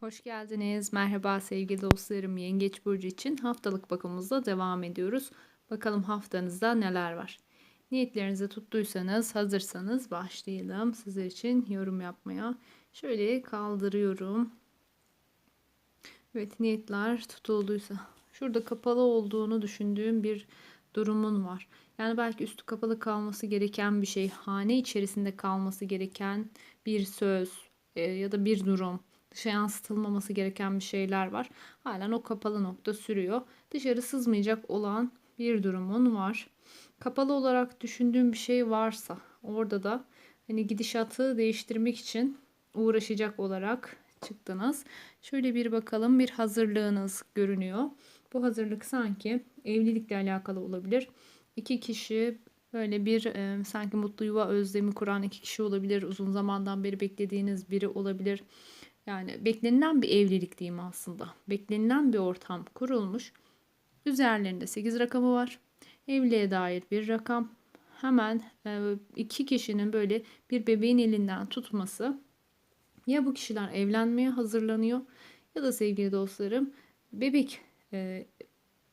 Hoş geldiniz. Merhaba sevgili dostlarım. Yengeç burcu için haftalık bakımımızla devam ediyoruz. Bakalım haftanızda neler var. Niyetlerinizi tuttuysanız, hazırsanız başlayalım. Sizler için yorum yapmaya. Şöyle kaldırıyorum. Evet, niyetler tutulduysa. Şurada kapalı olduğunu düşündüğüm bir durumun var. Yani belki üstü kapalı kalması gereken bir şey, hane içerisinde kalması gereken bir söz e, ya da bir durum dışa yansıtılmaması gereken bir şeyler var. Halen o kapalı nokta sürüyor. Dışarı sızmayacak olan bir durumun var. Kapalı olarak düşündüğüm bir şey varsa orada da hani gidişatı değiştirmek için uğraşacak olarak çıktınız. Şöyle bir bakalım bir hazırlığınız görünüyor. Bu hazırlık sanki evlilikle alakalı olabilir. İki kişi böyle bir e, sanki mutlu yuva özlemi kuran iki kişi olabilir. Uzun zamandan beri beklediğiniz biri olabilir. Yani beklenilen bir evlilik diyeyim aslında. Beklenilen bir ortam kurulmuş. Üzerlerinde 8 rakamı var. Evliliğe dair bir rakam. Hemen e, iki kişinin böyle bir bebeğin elinden tutması. Ya bu kişiler evlenmeye hazırlanıyor ya da sevgili dostlarım bebek e,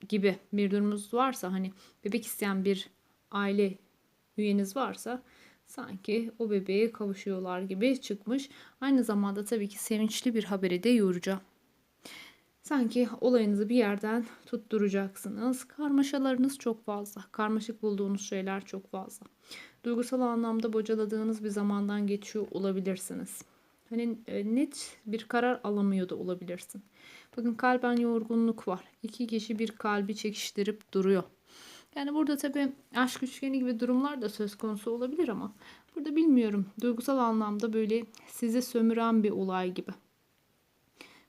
gibi bir durumunuz varsa hani bebek isteyen bir aile üyeniz varsa sanki o bebeğe kavuşuyorlar gibi çıkmış. Aynı zamanda tabii ki sevinçli bir haberi de yoracağım. Sanki olayınızı bir yerden tutturacaksınız. Karmaşalarınız çok fazla. Karmaşık bulduğunuz şeyler çok fazla. Duygusal anlamda bocaladığınız bir zamandan geçiyor olabilirsiniz. Hani e, net bir karar alamıyor da olabilirsin. Bakın kalben yorgunluk var. İki kişi bir kalbi çekiştirip duruyor. Yani burada tabii aşk üçgeni gibi durumlar da söz konusu olabilir ama burada bilmiyorum. Duygusal anlamda böyle sizi sömüren bir olay gibi.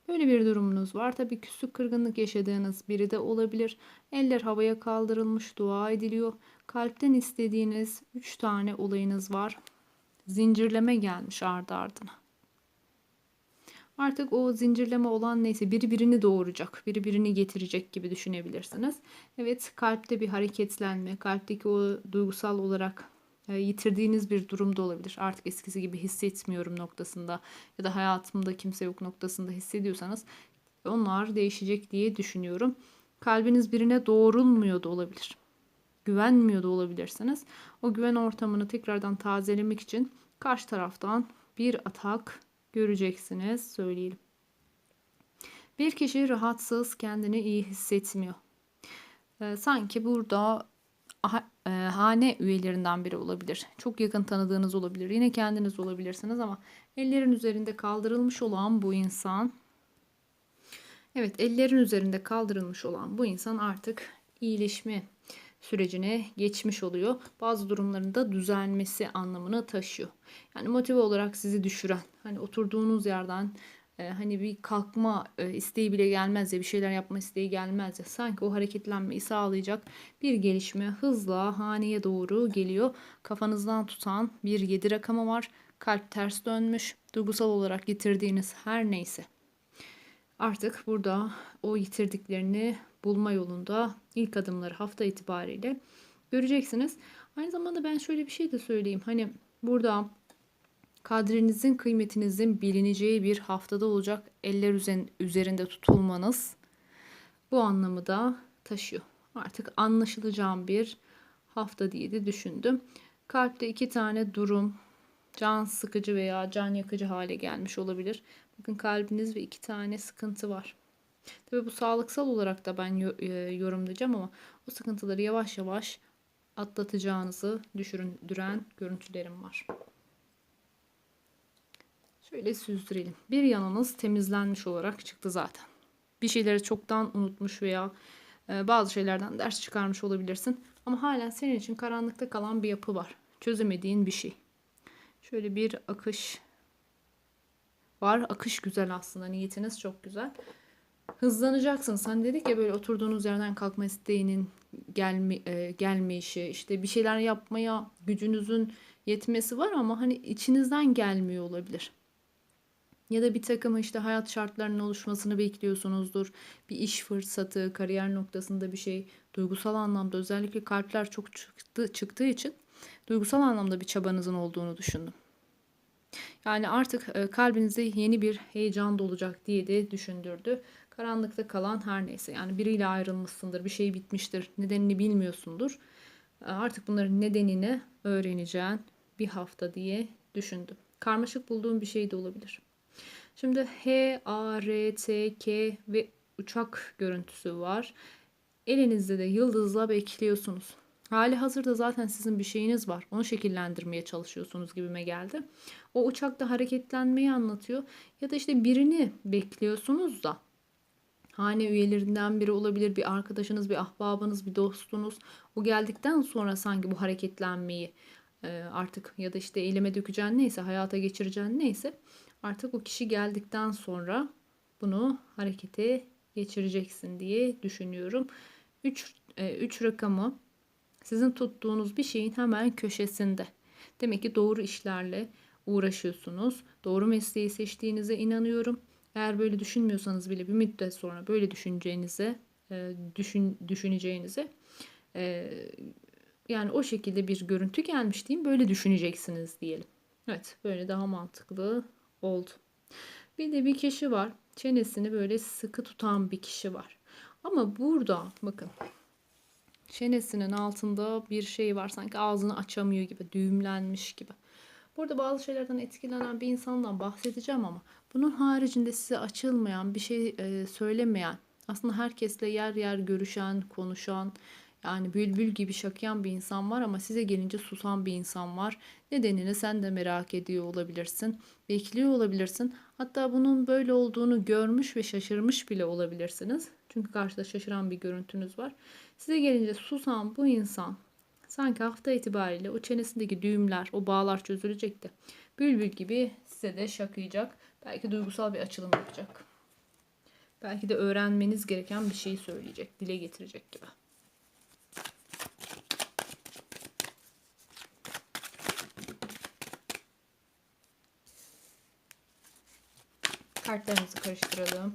Böyle bir durumunuz var. Tabii küslük kırgınlık yaşadığınız biri de olabilir. Eller havaya kaldırılmış, dua ediliyor. Kalpten istediğiniz 3 tane olayınız var. Zincirleme gelmiş ardı ardına. Artık o zincirleme olan neyse biri birini doğuracak, biri birini getirecek gibi düşünebilirsiniz. Evet kalpte bir hareketlenme, kalpteki o duygusal olarak e, yitirdiğiniz bir durumda olabilir. Artık eskisi gibi hissetmiyorum noktasında ya da hayatımda kimse yok noktasında hissediyorsanız onlar değişecek diye düşünüyorum. Kalbiniz birine doğrulmuyor da olabilir. Güvenmiyor da olabilirsiniz. O güven ortamını tekrardan tazelemek için karşı taraftan bir atak göreceksiniz söyleyelim. Bir kişi rahatsız, kendini iyi hissetmiyor. Ee, sanki burada e, hane üyelerinden biri olabilir. Çok yakın tanıdığınız olabilir. Yine kendiniz olabilirsiniz ama ellerin üzerinde kaldırılmış olan bu insan Evet, ellerin üzerinde kaldırılmış olan bu insan artık iyileşme sürecine geçmiş oluyor. Bazı durumlarında düzelmesi anlamını taşıyor. Yani motive olarak sizi düşüren, hani oturduğunuz yerden e, hani bir kalkma e, isteği bile gelmez ya bir şeyler yapma isteği gelmez ya sanki o hareketlenmeyi sağlayacak bir gelişme hızla haneye doğru geliyor. Kafanızdan tutan bir 7 rakamı var. Kalp ters dönmüş. Duygusal olarak getirdiğiniz her neyse. Artık burada o yitirdiklerini bulma yolunda ilk adımları hafta itibariyle göreceksiniz. Aynı zamanda ben şöyle bir şey de söyleyeyim. Hani burada kadrinizin kıymetinizin bilineceği bir haftada olacak eller üzerinde tutulmanız bu anlamı da taşıyor. Artık anlaşılacağım bir hafta diye de düşündüm. Kalpte iki tane durum can sıkıcı veya can yakıcı hale gelmiş olabilir. Bakın kalbiniz ve iki tane sıkıntı var. Tabi bu sağlıksal olarak da ben e, yorumlayacağım ama o sıkıntıları yavaş yavaş atlatacağınızı düşündüren görüntülerim var. Şöyle süzdürelim. Bir yanınız temizlenmiş olarak çıktı zaten. Bir şeyleri çoktan unutmuş veya e, bazı şeylerden ders çıkarmış olabilirsin. Ama halen senin için karanlıkta kalan bir yapı var. Çözemediğin bir şey. Şöyle bir akış var. Akış güzel aslında. Niyetiniz çok güzel hızlanacaksınız. Hani dedik ya böyle oturduğunuz yerden kalkma isteğinin gelme, e, gelmeyişi, işte bir şeyler yapmaya gücünüzün yetmesi var ama hani içinizden gelmiyor olabilir. Ya da bir takım işte hayat şartlarının oluşmasını bekliyorsunuzdur. Bir iş fırsatı, kariyer noktasında bir şey, duygusal anlamda özellikle kalpler çok çıktı, çıktığı için duygusal anlamda bir çabanızın olduğunu düşündüm. Yani artık e, kalbinize yeni bir heyecan dolacak diye de düşündürdü. Karanlıkta kalan her neyse yani biriyle ayrılmışsındır, bir şey bitmiştir, nedenini bilmiyorsundur. E, Artık bunların nedenini öğreneceğin bir hafta diye düşündüm. Karmaşık bulduğum bir şey de olabilir. Şimdi H, A, R, T, K ve uçak görüntüsü var. Elinizde de yıldızla bekliyorsunuz. Hali hazırda zaten sizin bir şeyiniz var. Onu şekillendirmeye çalışıyorsunuz gibime geldi. O uçakta hareketlenmeyi anlatıyor. Ya da işte birini bekliyorsunuz da hane üyelerinden biri olabilir, bir arkadaşınız, bir ahbabınız, bir dostunuz. O geldikten sonra sanki bu hareketlenmeyi e, artık ya da işte eyleme dökeceğin neyse, hayata geçireceğin neyse artık o kişi geldikten sonra bunu harekete geçireceksin diye düşünüyorum. 3 3 rakamı sizin tuttuğunuz bir şeyin hemen köşesinde. Demek ki doğru işlerle uğraşıyorsunuz. Doğru mesleği seçtiğinize inanıyorum. Eğer böyle düşünmüyorsanız bile bir müddet sonra böyle düşüneceğinize, e, düşün, düşüneceğinize e, yani o şekilde bir görüntü gelmiş diyeyim böyle düşüneceksiniz diyelim. Evet böyle daha mantıklı oldu. Bir de bir kişi var. Çenesini böyle sıkı tutan bir kişi var. Ama burada bakın çenesinin altında bir şey var sanki ağzını açamıyor gibi düğümlenmiş gibi. Burada bazı şeylerden etkilenen bir insandan bahsedeceğim ama bunun haricinde size açılmayan bir şey e, söylemeyen aslında herkesle yer yer görüşen konuşan yani bülbül gibi şakıyan bir insan var ama size gelince susan bir insan var. Nedenini sen de merak ediyor olabilirsin. Bekliyor olabilirsin. Hatta bunun böyle olduğunu görmüş ve şaşırmış bile olabilirsiniz. Çünkü karşıda şaşıran bir görüntünüz var. Size gelince susan bu insan sanki hafta itibariyle o çenesindeki düğümler, o bağlar çözülecekti. Bülbül gibi size de şakıyacak. Belki duygusal bir açılım yapacak. Belki de öğrenmeniz gereken bir şeyi söyleyecek, dile getirecek gibi. Kartlarımızı karıştıralım.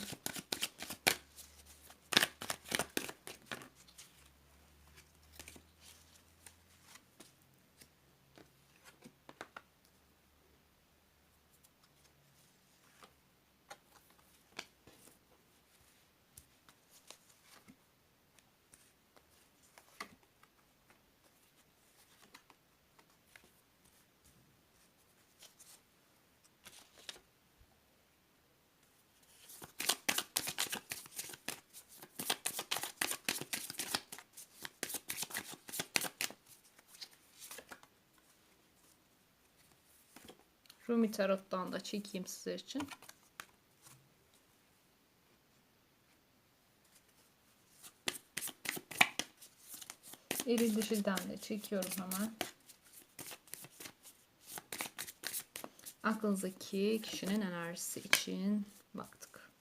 Rumi Tarot'tan da çekeyim sizler için. Eril dişilden de çekiyorum hemen. Aklınızdaki kişinin enerjisi için baktık.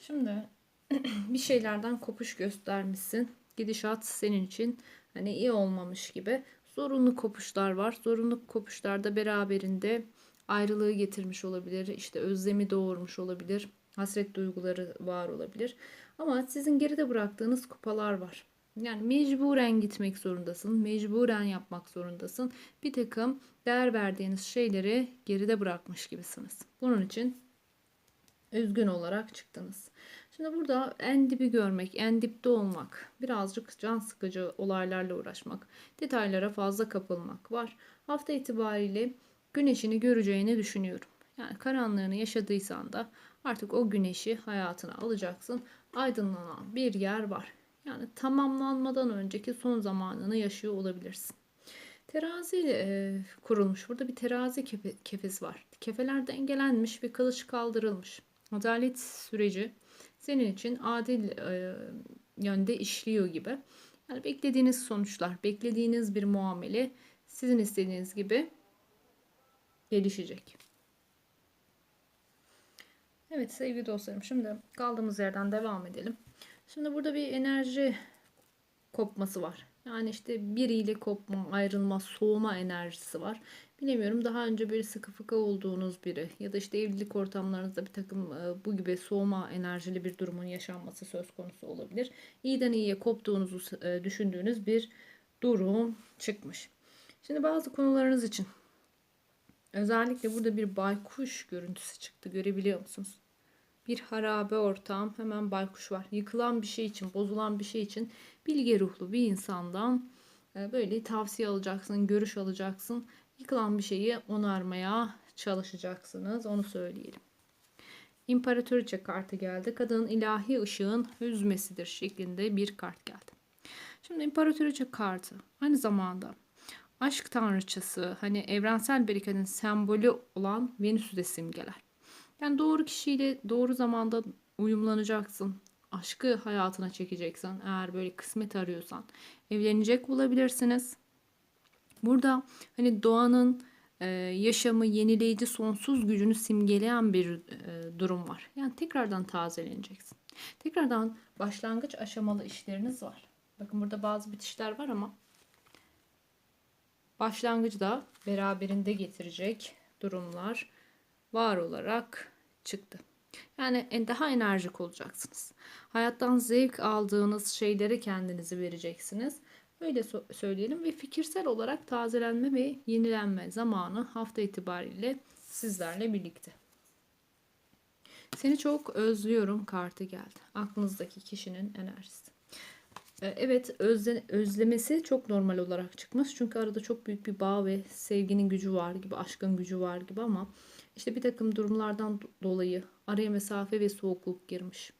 Şimdi bir şeylerden kopuş göstermişsin. Gidişat senin için hani iyi olmamış gibi zorunlu kopuşlar var. Zorunlu kopuşlarda beraberinde ayrılığı getirmiş olabilir. İşte özlemi doğurmuş olabilir. Hasret duyguları var olabilir. Ama sizin geride bıraktığınız kupalar var. Yani mecburen gitmek zorundasın. Mecburen yapmak zorundasın. Bir takım değer verdiğiniz şeyleri geride bırakmış gibisiniz. Bunun için üzgün olarak çıktınız. Şimdi burada en dibi görmek, en dipte olmak, birazcık can sıkıcı olaylarla uğraşmak, detaylara fazla kapılmak var. Hafta itibariyle güneşini göreceğini düşünüyorum. Yani karanlığını yaşadıysan da artık o güneşi hayatına alacaksın. Aydınlanan bir yer var. Yani tamamlanmadan önceki son zamanını yaşıyor olabilirsin. Terazi e, kurulmuş. Burada bir terazi kefe, kefesi var. Kefeler dengelenmiş ve kılıç kaldırılmış. Adalet süreci senin için adil e, yönde işliyor gibi. Yani beklediğiniz sonuçlar, beklediğiniz bir muamele sizin istediğiniz gibi gelişecek. Evet sevgili dostlarım şimdi kaldığımız yerden devam edelim. Şimdi burada bir enerji kopması var. Yani işte biriyle kopma, ayrılma, soğuma enerjisi var. Bilemiyorum daha önce bir sıkı fıkı olduğunuz biri ya da işte evlilik ortamlarınızda bir takım e, bu gibi soğuma enerjili bir durumun yaşanması söz konusu olabilir. İyiden iyiye koptuğunuzu e, düşündüğünüz bir durum çıkmış. Şimdi bazı konularınız için Özellikle burada bir baykuş görüntüsü çıktı. Görebiliyor musunuz? Bir harabe ortam hemen baykuş var. Yıkılan bir şey için, bozulan bir şey için bilge ruhlu bir insandan e, böyle tavsiye alacaksın, görüş alacaksın. Yıkılan bir şeyi onarmaya çalışacaksınız. Onu söyleyelim. İmparatoriçe kartı geldi. Kadının ilahi ışığın hüzmesidir şeklinde bir kart geldi. Şimdi İmparatoriçe kartı aynı zamanda aşk tanrıçası hani evrensel bereketin sembolü olan Venüs'ü de simgeler. Yani doğru kişiyle doğru zamanda uyumlanacaksın. Aşkı hayatına çekeceksin. Eğer böyle kısmet arıyorsan evlenecek olabilirsiniz. Burada hani doğanın e, yaşamı yenileyici sonsuz gücünü simgeleyen bir e, durum var. Yani tekrardan tazeleneceksin. Tekrardan başlangıç aşamalı işleriniz var. Bakın burada bazı bitişler var ama başlangıcı da beraberinde getirecek durumlar var olarak çıktı. Yani en- daha enerjik olacaksınız. Hayattan zevk aldığınız şeylere kendinizi vereceksiniz. Öyle so- söyleyelim ve fikirsel olarak tazelenme ve yenilenme zamanı hafta itibariyle sizlerle birlikte. Seni çok özlüyorum kartı geldi. Aklınızdaki kişinin enerjisi. Ee, Evet özle, özlemesi çok normal olarak çıkmış. Çünkü arada çok büyük bir bağ ve sevginin gücü var gibi, aşkın gücü var gibi ama işte bir takım durumlardan do- dolayı araya mesafe ve soğukluk girmiş.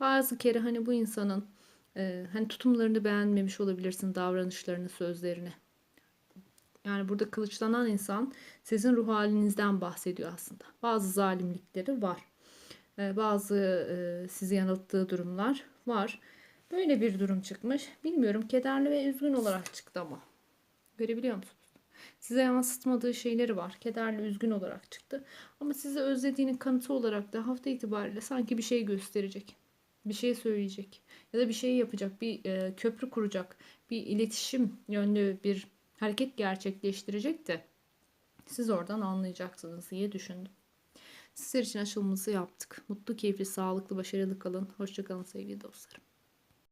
Bazı kere hani bu insanın e, hani tutumlarını beğenmemiş olabilirsin, davranışlarını, sözlerini. Yani burada kılıçlanan insan sizin ruh halinizden bahsediyor aslında. Bazı zalimlikleri var. Ee, bazı e, sizi yanılttığı durumlar var. Böyle bir durum çıkmış. Bilmiyorum kederli ve üzgün olarak çıktı ama. Görebiliyor musunuz? Size yansıtmadığı şeyleri var. Kederli, üzgün olarak çıktı. Ama sizi özlediğinin kanıtı olarak da hafta itibariyle sanki bir şey gösterecek. Bir şey söyleyecek. Ya da bir şey yapacak. Bir e, köprü kuracak. Bir iletişim yönlü bir hareket gerçekleştirecek de siz oradan anlayacaksınız diye düşündüm. Sizler için açılımımızı yaptık. Mutlu, keyifli, sağlıklı, başarılı kalın. Hoşçakalın sevgili dostlarım.